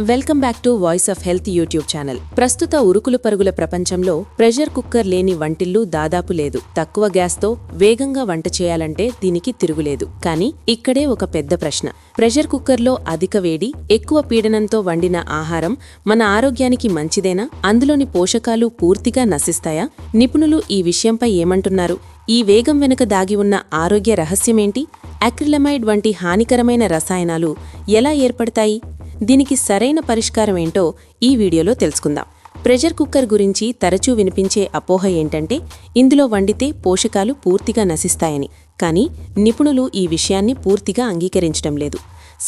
Welcome back to voice of health YouTube channel ప్రస్తుత ఉరుకులు పరుగుల ప్రపంచంలో ప్రెషర్ కుక్కర్ లేని వంటిల్లు దాదాపు లేదు. తక్కువ గ్యాస్తో వేగంగా వంట చేయాలంటే దీనికి తిరుగులేదు. కానీ ఇక్కడే ఒక పెద్ద ప్రశ్న. ప్రెషర్ కుక్కర్లో అధిక వేడి ఎక్కువ పీడనంతో వండిన ఆహారం మన ఆరోగ్యానికి మంచిదేనా? అందులోని పోషకాలు పూర్తిగా నశిస్తాయా? నిపుణులు ఈ విషయంపై ఏమంటున్నారు? ఈ వేగం వెనుక దాగి ఉన్న ఆరోగ్య రహస్యమేంటి? అక్రిలమైడ్ వంటి హానికరమైన రసాయనాలు ఎలా ఏర్పడతాయి? దీనికి సరైన పరిష్కారం ఏంటో ఈ వీడియోలో తెలుసుకుందాం. ప్రెషర్ కుక్కర్ గురించి తరచూ వినిపించే అపోహ ఏంటంటే ఇందులో వండితే పోషకాలు పూర్తిగా నశిస్తాయని కానీ నిపుణులు ఈ విషయాన్ని పూర్తిగా అంగీకరించడం లేదు.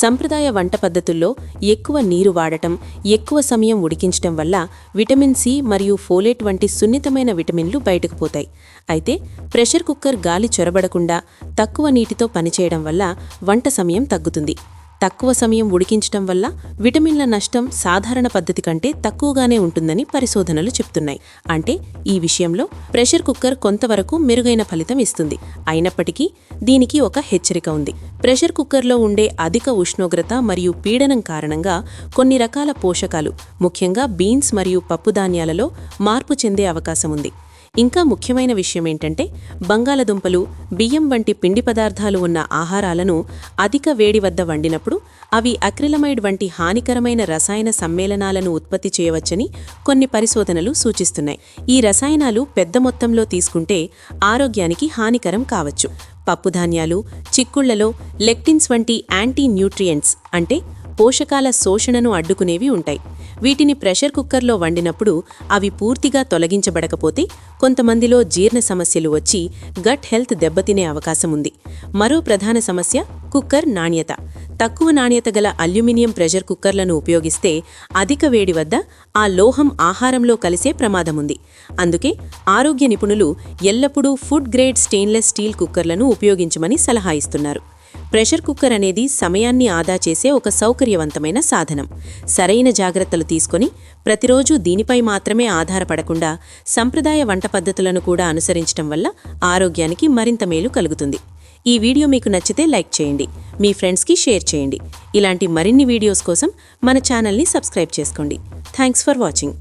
సంప్రదాయ వంట పద్ధతుల్లో ఎక్కువ నీరు వాడటం ఎక్కువ సమయం ఉడికించటం వల్ల విటమిన్ సి మరియు ఫోలేట్ వంటి సున్నితమైన విటమిన్లు బయటకు పోతాయి. అయితే ప్రెషర్ కుక్కర్ గాలి చొరబడకుండా తక్కువ నీటితో పనిచేయడం వల్ల వంట సమయం తగ్గుతుంది. తక్కువ సమయం ఉడికించటం వల్ల విటమిన్ల నష్టం సాధారణ పద్ధతి కంటే తక్కువగానే ఉంటుందని పరిశోధనలు చెప్తున్నాయి. అంటే ఈ విషయంలో ప్రెషర్ కుక్కర్ కొంతవరకు మెరుగైన ఫలితం ఇస్తుంది. అయినప్పటికీ దీనికి ఒక హెచ్చరిక ఉంది. ప్రెషర్ కుక్కర్లో ఉండే అధిక ఉష్ణోగ్రత మరియు పీడనం కారణంగా కొన్ని రకాల పోషకాలు ముఖ్యంగా బీన్స్ మరియు పప్పుధాన్యాలలో మార్పు చెందే అవకాశం ఉంది. ఇంకా ముఖ్యమైన విషయం ఏంటంటే బంగాళదుంపలు బియ్యం వంటి పిండి పదార్థాలు ఉన్న ఆహారాలను అధిక వేడి వద్ద వండినప్పుడు అవి అక్రిలమైడ్ వంటి హానికరమైన రసాయన సమ్మేళనాలను ఉత్పత్తి చేయవచ్చని కొన్ని పరిశోధనలు సూచిస్తున్నాయి. ఈ రసాయనాలు పెద్ద మొత్తంలో తీసుకుంటే ఆరోగ్యానికి హానికరం కావచ్చు. పప్పుధాన్యాలు చిక్కుళ్ళలో లెక్టిన్స్ వంటి యాంటీ న్యూట్రియంట్స్ అంటే పోషకాల శోషణను అడ్డుకునేవి ఉంటాయి. వీటిని ప్రెషర్ కుక్కర్లో వండినప్పుడు అవి పూర్తిగా తొలగించబడకపోతే కొంతమందిలో జీర్ణ సమస్యలు వచ్చి గట్ హెల్త్ దెబ్బతినే అవకాశం ఉంది. మరో ప్రధాన సమస్య కుక్కర్ నాణ్యత. తక్కువ నాణ్యత గల అల్యూమినియం ప్రెషర్ కుక్కర్లను ఉపయోగిస్తే అధిక వేడి వద్ద ఆ లోహం ఆహారంలో కలిసే ప్రమాదముంది అందుకే ఆరోగ్య నిపుణులు ఎల్లప్పుడూ ఫుడ్ గ్రేడ్ స్టెయిన్లెస్ స్టీల్ కుక్కర్లను ఉపయోగించమని సలహా ఇస్తున్నారు. ప్రెషర్ కుక్కర్ అనేది సమయాన్ని ఆదా చేసే ఒక సౌకర్యవంతమైన సాధనం. సరైన జాగ్రత్తలు తీసుకొని ప్రతిరోజు దీనిపై మాత్రమే ఆధారపడకుండా సంప్రదాయ వంట పద్ధతులను కూడా అనుసరించడం వల్ల ఆరోగ్యానికి మరింత మేలు కలుగుతుంది. ఈ వీడియో మీకు నచ్చితే లైక్ చేయండి మీ ఫ్రెండ్స్కి షేర్ చేయండి. ఇలాంటి మరిన్ని వీడియోస్ కోసం మన ఛానల్ని సబ్స్క్రైబ్ చేసుకోండి. Thanks for watching.